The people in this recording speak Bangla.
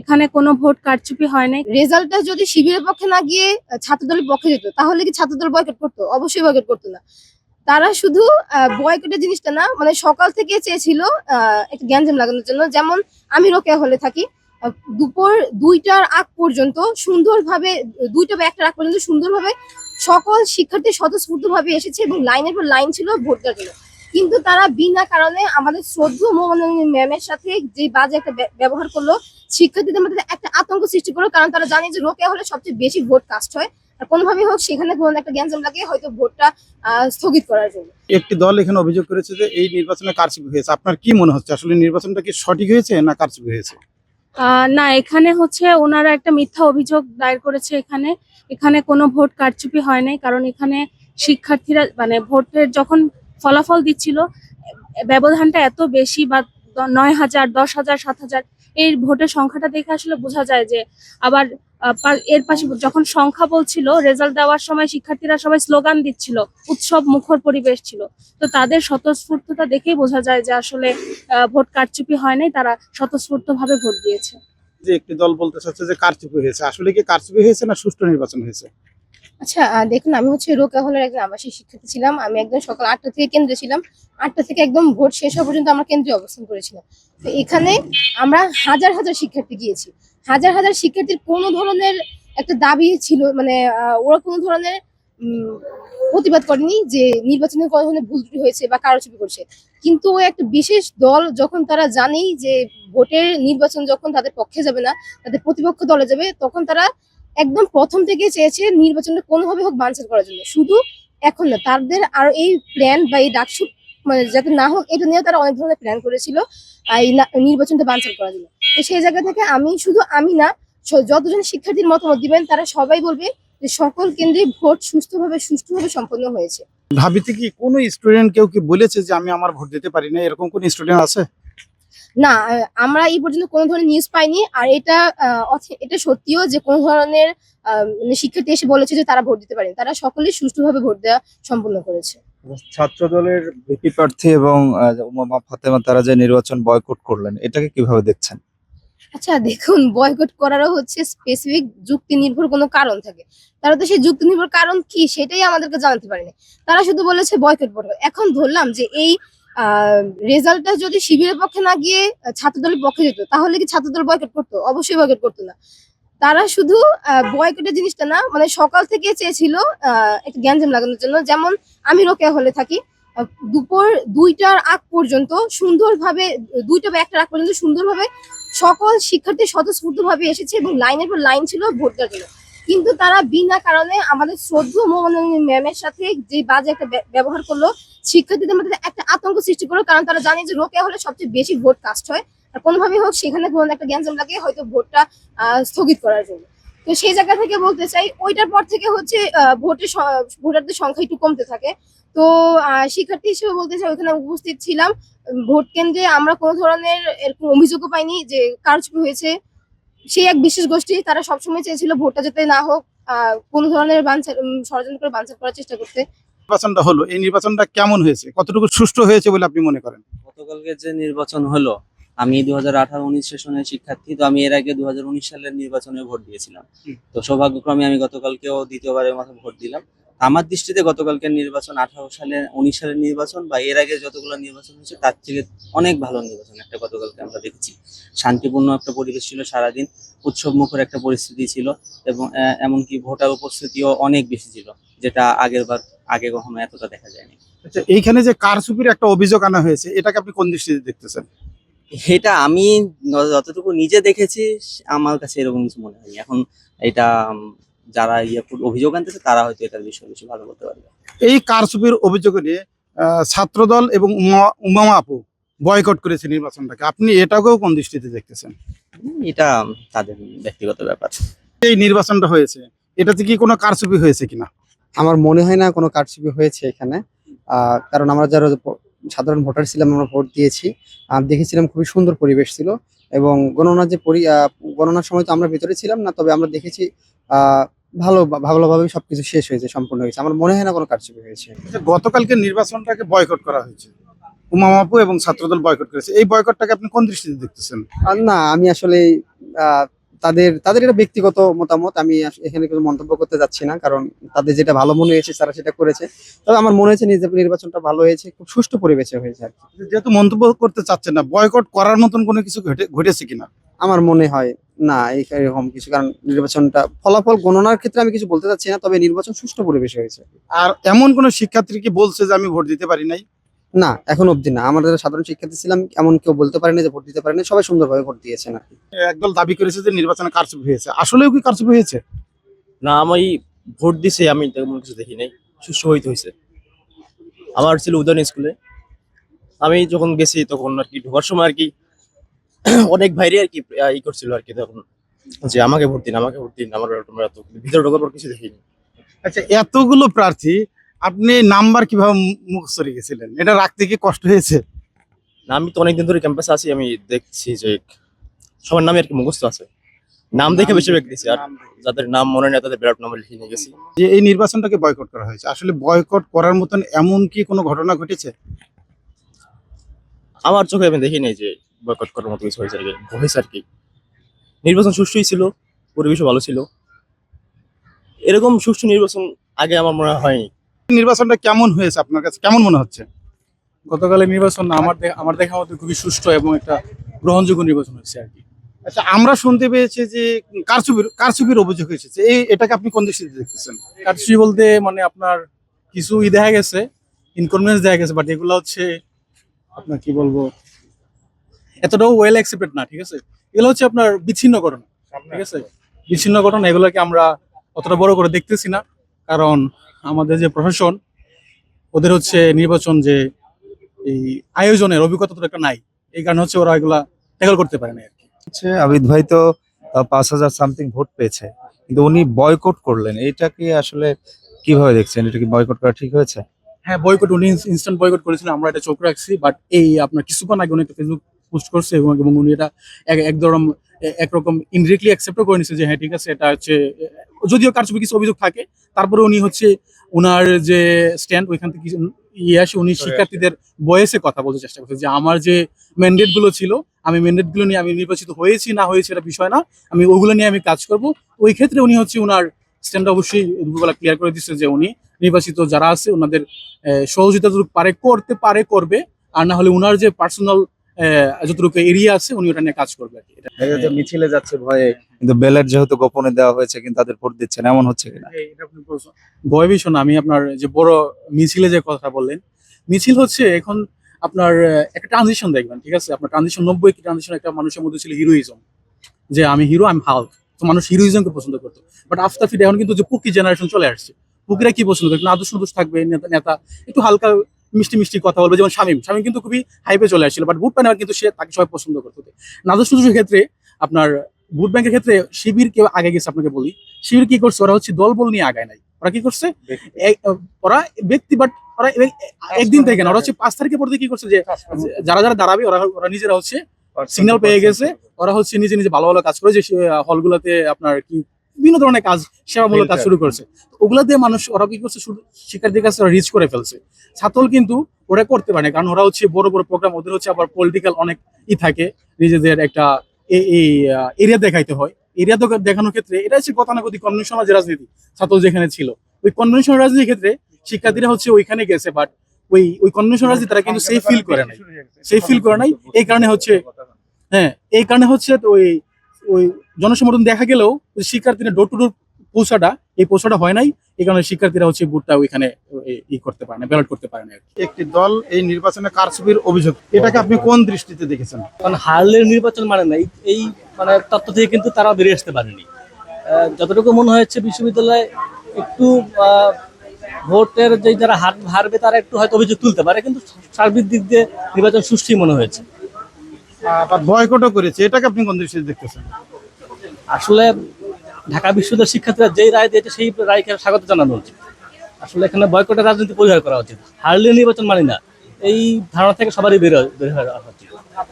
এখানে কোনো ভোট কারচুপি হয় নাই। রেজাল্টটা যদি শিবিরের পক্ষে না গিয়ে ছাত্রদলের পক্ষে যেত, তাহলে কি ছাত্রদল বয়কট করতো? অবশ্যই বয়কট করতো না। তারা শুধু বয়কটের জিনিসটা না মানে সকাল থেকে চেয়েছিল একটা গ্যাঞ্জাম লাগানোর জন্য। যেমন আমি রোকেয়া হলে থাকি দুপুর দুইটার আগ পর্যন্ত সুন্দরভাবে, দুইটা বা একটার আগ পর্যন্ত সুন্দরভাবে সকল শিক্ষার্থী স্বতঃস্ফূর্ত ভাবে এসেছে এবং লাইনের পর লাইন ছিল ভোট দেওয়ার জন্য। কিন্তু তারা বিনা কারণে আমাদের শ্রদ্ধ মোহনী ম্যামের সাথে যে বাজে একটা ব্য- ব্যবহার করল শিক্ষার্থীদের মধ্যে একটা আতঙ্ক সৃষ্টি করল কারণ তারা জানে যে রোকেয়া হলে সবচেয়ে বেশি ভোট কাস্ট হয়। আর কোনোভাবে হোক সেখানে কোনো একটা গ্যাঞ্জাম লাগিয়ে হয়তো ভোটটা আহ, স্থগিত করার জন্য। একটি দল এখানে অভিযোগ করেছে যে এই নির্বাচনে কারচুপি হয়েছে। আপনার কি মনে হচ্ছে? আসলে নির্বাচনটা কি সঠিক হয়েছে না কারচুপি হয়েছে? আহ, না এখানে হচ্ছে ওনারা একটা মিথ্যা অভিযোগ দায়ের করেছে এখানে। এখানে কোনো ভোট কারচুপি হয় নাই কারণ এখানে শিক্ষার্থীরা মানে ভোটের যখন ফলাফল দিচ্ছিল। ব্যবধানটা এত বেশি বা নয় হাজার, দশ হাজার, সাত হাজার এই ভোটের সংখ্যাটা দেখে আসলে বোঝা যায় যে আবার এর পাশে যখন সংখ্যা বলছিল রেজাল্ট দেওয়ার সময় শিক্ষার্থীরা সবাই স্লোগান দিচ্ছিল, উৎসব মুখর পরিবেশ ছিল। তো তাদের স্বতঃস্ফূর্ততা দেখেই বোঝা যায় যে আসলে ভোট কারচুপি হয় নাই, তারা স্বতঃস্ফূর্ত ভাবে ভোট দিয়েছে। যে একটি দল বলতে চাচ্ছে যে কারচুপি হয়েছে। আসলে কি কারচুপি হয়েছে না সুষ্ঠু নির্বাচন হয়েছে? আচ্ছা দেখুন, আমি হচ্ছে রোকা হলের একজন আবাসিক শিক্ষার্থী ছিলাম। আমি একদম সকাল আটটা থেকে কেন্দ্রে ছিলাম। আটটা থেকে একদম ভোট শেষ হওয়া পর্যন্ত আমরা কেন্দ্রে অবস্থান করেছিলাম। তো এখানে আমরা হাজার হাজার শিক্ষার্থী গিয়েছি। হাজার হাজার শিক্ষার্থীর কোনো ধরনের একটা দাবি ছিল মানে ওরা কোনো ধরনের প্রতিবাদ করেনি যে নির্বাচনে কোনো ধরনের ভুল ত্রুটি হয়েছে বা কারচুপি করছে। কিন্তু ওই একটা বিশেষ দল যখন তারা জানেই যে ভোটের নির্বাচন যখন তাদের পক্ষে যাবে না, তাদের প্রতিপক্ষ দলে যাবে, তখন তারা একদম প্রথম থেকে চেয়েছে নির্বাচনটা কোনোভাবে হোক বানচাল করার জন্য। শুধু এখন না, তাদের আর এই প্ল্যান বা এই ডাকসু মানে যাতে না হোক, এটা নিয়েও তারা অনেক ধরনের প্ল্যান করেছিল এই নির্বাচনটা বানচাল করার জন্য। তো সেই জায়গা থেকে আমি, শুধু আমি না যতজন শিক্ষার্থীর মতামত দিবেন, তারা সবাই বলবে যে সকল কেন্দ্রে ভোট সুস্থভাবে সুষ্ঠুভাবে সম্পন্ন হয়েছে। ভাবিতে কি কোনো স্টুডেন্ট কেউ কি বলেছে যে আমি আমার ভোট দিতে পারি না? এরকম কোন স্টুডেন্ট আছে? না আমরা এই পর্যন্ত কোনো ধরনের নিউজ পাইনি। আর এটা এটা সত্যিও যে কোনো ধরনের মানে শিক্ষার্থী এসে বলেছে যে তারা ভোট দিতে পারেন। তারা সকলেই সুষ্ঠুভাবে ভোট দেওয়া সম্পন্ন করেছে। ছাত্র দলের ভিপি প্রার্থী এবং ফাতেমা তারা যে নির্বাচন বয়কট করলেন এটাকে কীভাবে দেখছেন? আচ্ছা দেখুন বয়কট করারও হচ্ছে স্পেসিফিক যুক্তি নির্ভর কোনো কারণ থাকে। তারা তো সেই যুক্তি নির্ভর কারণ কি সেটাই আমাদেরকে জানাতে পারেনি। তারা শুধু বলেছে বয়কট বয়কট এখন ধরলাম যে এই রেজাল্টটা যদি শিবিরের পক্ষে না গিয়ে ছাত্রদলের পক্ষে যেত, তাহলে কি ছাত্রদল বয়কট করতো? অবশ্যই বয়কট করতো না। তারা শুধু বয়কটের জিনিসটা না মানে সকাল থেকে চেয়েছিল একটা গ্যাঞ্জাম লাগানোর জন্য। যেমন আমি রোকেয়া হলে থাকি দুপুর দুইটার আগ পর্যন্ত সুন্দরভাবে, দুইটা বা একটার আগ পর্যন্ত সুন্দরভাবে সকল শিক্ষার্থী স্বতঃস্ফূর্ত ভাবে এসেছে এবং লাইনের পর লাইন ছিল ভোট দেওয়ার জন্য। কিন্তু তারা বিনা কারণে আমাদের শ্রদ্ধ মোহনী ম্যামের সাথে যে বাজে একটা ব্য- ব্যবহার করল, শিক্ষার্থীদের মধ্যে একটা আতঙ্ক সৃষ্টি করল, কারণ তারা জানে যে রোকেয়া হলে সবচেয়ে বেশি ভোট কাস্ট হয়। আর কোনোভাবেই হোক, সেখানে কোনো একটা গ্যাঞ্জাম লাগে হয়তো ভোটটা স্থগিত করার জন্য। তো সেই জায়গা থেকে বলতে চাই, ওইটার পর থেকে হচ্ছে ভোটের ভোটারদের সংখ্যা একটু কমতে থাকে। তো শিক্ষার্থী হিসেবে বলতে চাই, ওখানে উপস্থিত ছিলাম। ভোট কেন্দ্রে আমরা কোনো ধরনের এরকম অভিযোগও পাইনি যে কারচুপি হয়েছে। সেই এক বিশেষ গোষ্ঠী তারা সবসময় চেয়েছিল ভোটটা যাতে না হোক আহ, কোনো ধরনের উম, ষড়যন্ত্র করে বানচাল করার চেষ্টা করতে। নির্বাচনটা হলো এই নির্বাচনটা কেমন হয়েছে? কতটুকু সুষ্ঠু হয়েছে বলে আপনি মনে করেন? গতকালকে যে নির্বাচন হলো আমি দু হাজার আঠারো উনিশ সেশনের শিক্ষার্থী তো আমি এর আগে দু হাজার উনিশ সালের নির্বাচনে ভোট দিয়েছিলাম। তো সৌভাগ্যক্রমে আমি গতকালকেও দ্বিতীয়বারের মতো ভোট দিলাম। আমার দৃষ্টিতে গতকালকের নির্বাচন আঠারো সালে উনিশ সালের নির্বাচন বা এর আগে যতগুলো নির্বাচন হয়েছে তার থেকে অনেক ভালো নির্বাচন একটা গতকালকে আমরা দেখেছি। শান্তিপূর্ণ একটা পরিবেশ ছিল সারাদিন উৎসব মুখর একটা পরিস্থিতি ছিল এবং এমনকি ভোটার উপস্থিতিও অনেক বেশি ছিল যেটা আগের বার আগে কখনো এতটা দেখা যায়নি। আচ্ছা এইখানে যে কারচুপির একটা অভিযোগ আনা হয়েছে এটাকে আপনি কোন দৃষ্টিতে দেখতেছেন? এটা আমি যতটুকু নিজে দেখেছি আমার কাছে এরকম কিছু মনে হয়নি। এখন এটা যারা ইয়ে অভিযোগ আনতেছে তারা হয়তো এটার বিষয়ে বেশি ভালো বলতে পারবে। এই কারচুপির অভিযোগ নিয়ে আহ, ছাত্রদল এবং উমা- উমামা আপু বয়কট করেছে নির্বাচনটাকে। আপনি এটাকেও কোন দৃষ্টিতে দেখতেছেন? এটা তাদের ব্যক্তিগত ব্যাপার। এই নির্বাচনটা হয়েছে এটাতে কি কোনো কারচুপি হয়েছে কিনা? আমার মনে হয় না কোনো কারচুপি হয়েছে এখানে। আহ, কারণ আমরা যারা সাধারণ ভোটার ছিলাম আমরা ভোট দিয়েছি। দেখেছিলাম খুবই সুন্দর পরিবেশ ছিল এবং গণনা যে পরি গণনার সময় তো আমরা ভিতরে ছিলাম না তবে আমরা দেখেছি আহ, ভালো ভালোভাবে সবকিছু শেষ হয়েছে সম্পূর্ণ হয়েছে। আমার মনে হয় না কোনো কারচুপি হয়েছে। গতকালকে নির্বাচনটাকে বয়কট করা হয়েছে। উমামা আপু এবং ছাত্রদল বয়কট করেছে। এই বয়কটটাকে আপনি কোন দৃষ্টিতে দেখতেছেন? না আমি আসলে তাদের তাদের এটা ব্যক্তিগত মতামত। আমি এখানে কোনো মন্তব্য করতে যাচ্ছি না কারণ তাদের যেটা ভালো মনে হয়েছে তারা সেটা করেছে। তবে আমার মনে হয়েছে নির্বাচনটা ভালো হয়েছে খুব সুষ্ঠু পরিবেশে হয়েছে আর কি। যেহেতু মন্তব্য করতে চাচ্ছেন না বয়কট করার মতন কোনো কিছু ঘটে- ঘটেছে কিনা? আমার মনে হয় না এই- এরকম কিছু কারণ নির্বাচনটা ফলাফল গণনার ক্ষেত্রে আমি কিছু বলতে চাচ্ছি না তবে নির্বাচন সুষ্ঠু পরিবেশে হয়েছে। আর এমন কোন শিক্ষার্থী কি বলছে যে আমি ভোট দিতে পারি নাই? না এখন অবধি না। আমাদের সাধারণ শিক্ষার্থী ছিলাম এমন কেউ বলতে পারেনি যে ভোট দিতে পারেনি। সবাই সুন্দরভাবে ভোট দিয়েছেন আর কি। একদল দাবি করেছে যে নির্বাচনে কারচুপি হয়েছে। আসলেও কি কারচুপি হয়েছে? না আমি ভোট দিছে আমি তেমন কিছু দেখি নাই। সুস্থ হইতে হয়েছে আমার ছিল উদয়ন স্কুলে। আমি যখন গেছি তখন আর কি ঢোকার সময় আর কি অনেক ভাইরে আর কি ই করছিল আর কি তখন। যে আমাকে ভোট দিন আমাকে ভোট দিন আমার তোমরা এত ভিতরে ঢোকার পর কিছু দেখিনি। আচ্ছা এতগুলো প্রার্থী আপনি নাম্বার কীভাবে মু- মুখস্থ রেখেছিলেন এটা রাখতে কি কষ্ট হয়েছে? না আমি তো অনেকদিন ধরে ক্যাম্পাসে আছি আমি দেখছি যে সবার নামে আর কি মুখস্থ আছে। নাম দেখে বেশি দিছি আর যাদের নাম মনে নেই তাদের বিরাট নাম লিখে নিয়ে গেছি। যে এই নির্বাচনটাকে বয়কট করা হয়েছে আসলে বয়কট করার মতন এমন কি কোনো ঘটনা ঘটেছে? আমার চোখে আমি দেখিনি যে বয়কট করার মতো কিছু হয়েছে আর কি হয়েছে আর কি। নির্বাচন সুষ্ঠুই ছিল পরিবেশও ভালো ছিল। এরকম সুষ্ঠু নির্বাচন আগে আমার মনে হয় হয়নি। নির্বাচনটা কেমন হয়েছে আপনার কাছে? কেমন মনে হচ্ছে? গতকালের নির্বাচন আমার আমার দেখা মতো খুবই সুষ্ঠু এবং একটা গ্রহণযোগ্য নির্বাচন হয়েছে আর কি। আচ্ছা আমরা শুনতে পেয়েছি যে কারচুপির কারচুপির অভিযোগ এসেছে। এই এটাকে আপনি কোন দৃষ্টিতে দেখতেছেন? কারচুপি বলতে মানে আপনার কিছু ই দেখা গেছে ইনকনভিনিয়েন্স দেখা গেছে বাট এগুলো হচ্ছে আপনার কি বলব? এতটাও ওয়েল অ্যাকসেপ্টেড না ঠিক আছে? এগুলো হচ্ছে আপনার বিচ্ছিন্ন ঘটনা ঠিক আছে? বিচ্ছিন্ন ঘটনা এগুলোকে আমরা অতটা বড় করে দেখতেছি না কারণ আমাদের যে প্রশাসন ওদের হচ্ছে নির্বাচন যে এই আয়োজনের অভিজ্ঞতা তো একটা নাই এই কারণে হচ্ছে ওরা এগুলা ট্যাকল করতে পারে না আর কি। হচ্ছে আবিদ ভাই তো পাঁচ হাজার সামথিং ভোট পেয়েছে কিন্তু উনি বয়কট করলেন এইটা কি আসলে কীভাবে দেখছেন? এটা কি বয়কট করা ঠিক হয়েছে? হ্যাঁ বয়কট উনি ইনস্ট্যান্ট বয়কট করেছিলেন আমরা এটা চোখ রাখছি বাট এই আপনার কিছুক্ষণ আগে উনি একটা ফেসবুক পোস্ট করছে এবং এবং উনি এটা এক- একদম একরকম ইনডিরেক্টলি অ্যাকসেপ্টও করে নিছে যে হ্যাঁ ঠিক আছে এটা হচ্ছে যদিও কারচুপি কিছু অভিযোগ থাকে তারপরে উনি হচ্ছে ওনার যে স্ট্যান্ড ওইখান থেকে ইয়ে আসে উনি শিক্ষার্থীদের বয়সে কথা বলতে চেষ্টা করছে যে আমার যে ম্যান্ডেটগুলো ছিল আমি ম্যান্ডেটগুলো নিয়ে আমি নির্বাচিত হয়েছি না হয়েছে এটা বিষয় না আমি ওগুলো নিয়ে আমি কাজ করব। ওই ক্ষেত্রে উনি হচ্ছে ওনার স্ট্যান্ড অবশ্যই দুপুরবেলা ক্লিয়ার করে দিচ্ছে যে উনি নির্বাচিত যারা আছে ওনাদের সহযোগিতা পারে করতে পারে করবে আর না হলে উনার যে পার্সোনাল যতটুকু এরিয়া আছে উনি ওটা নিয়ে কাজ করবে আর কি। এটা এই যে মিছিলে যাচ্ছে ভয়ে কিন্তু ব্যালট যেহেতু গোপনে দেওয়া হয়েছে কিন্তু তাদের ভোট দিচ্ছেন এমন হচ্ছে কিনা? এই- এটা আপনি বলছেন। ভয় ভীষণ আমি আপনার যে বড় মিছিলে যে কথা বললেন মিছিল হচ্ছে এখন আপনার একটা ট্রানজিশন দেখবেন ঠিক আছে? আপনার ট্রানজিশন নব্বই কি ট্রানজিশন একটা মানুষের মধ্যে ছিল হিরোইজম। যে আমি হিরো আমি হাল্ক তো মানুষ হিরোইজমকে পছন্দ করতো। বাট আফটার ফিট এখন কিন্তু যে পুকি জেনারেশন চলে আসছে। পুকিরা কি পছন্দ করে? আদর্শ নদোষ থাকবে নেতা নেতা একটু হালকা মিষ্টি মিষ্টি কথা বলবে যেমন শামীম। শামীম কিন্তু খুবই হাইপে চলে আসছিল বাট বুট প্যানেল কিন্তু সে তাকে সবাই পছন্দ করতো। নাদর্শ নদোষের ক্ষেত্রে আপনার ভোট ব্যাংকের ক্ষেত্রে শিবির কেউ আগে গেছে আপনাকে বলি। শিবির কি করছে? ওরা হচ্ছে দল বল নিয়ে আগায় নাই। ওরা কি করছে? ওরা ব্যক্তি বাট ওরা একদিন থেকে না ওরা হচ্ছে পাঁচ তারিখে পড়তে কি করছে যে যারা যারা দাঁড়াবে ওরা ওরা নিজেরা হচ্ছে সিগন্যাল পেয়ে গেছে। ওরা হচ্ছে নিজে নিজে ভালো ভালো কাজ করে যে হলগুলোতে আপনার কি বিভিন্ন ধরনের কাজ সেবামূলক কাজ শুরু করেছে। ওগুলা দিয়ে মানুষ ওরা কি করছে? শিক্ষার্থীর কাছে রিচ করে ফেলছে। ছাত্র কিন্তু ওরা করতে পারে কারণ ওরা হচ্ছে বড় বড় প্রোগ্রাম ওদের হচ্ছে আবার পলিটিক্যাল অনেক ই থাকে নিজেদের একটা এই এরিয়া দেখাইতে হয়। এরিয়া দেখানোর ক্ষেত্রে এটা হচ্ছে গতানুগতিক কনভেনশনাল যে রাজনীতি ছাত্র যেখানে ছিল। ওই কনভেনশনাল রাজনীতির ক্ষেত্রে শিক্ষার্থীরা হচ্ছে ওইখানে গেছে বাট ওই ওই কনভেনশনাল রাজনীতি তারা কিন্তু সেই ফিল করে নাই। সেই ফিল করে নাই এই কারণে হচ্ছে হ্যাঁ এই কারণে হচ্ছে ওই ওই জনসমর্থন দেখা গেলেও শিক্ষার্থীরা ডোর টু ডোর পৌঁছাটা এই পৌঁছাটা হয় নাই। এই কারণে শিক্ষার্থীরা হচ্ছে বুটটা ওইখানে ই করতে পারে না ব্যালট করতে পারে না একটি দল এই নির্বাচনে কারচুপির অভিযোগ এটাকে আপনি কোন দৃষ্টিতে দেখেছেন? কারণ হারলের নির্বাচন মানে না এই- মানে তত্ত্ব থেকে কিন্তু তারা বেরিয়ে আসতে পারেনি। আহ, যতটুকু মনে হয়েছে বিশ্ববিদ্যালয়ে একটু আহ, ভোটের যে যারা হার হারবে তারা একটু হয়তো অভিযোগ তুলতে পারে কিন্তু সার্বিক দিক দিয়ে নির্বাচন সুষ্ঠুই মনে হয়েছে। আবার বয়কটও করেছে এটাকে আপনি কোন দৃষ্টিতে দেখতেছেন? আসলে ঢাকা বিশ্ববিদ্যালয়ের শিক্ষার্থীরা যেই রায় দিয়েছে, সেই রায়কে স্বাগত জানানো উচিত। আসলে এখানে বয়কটের রাজনীতি পরিহার করা উচিত। হারলে নির্বাচন মানি না। এই ধারণা থেকে সবারই বের বের হওয়া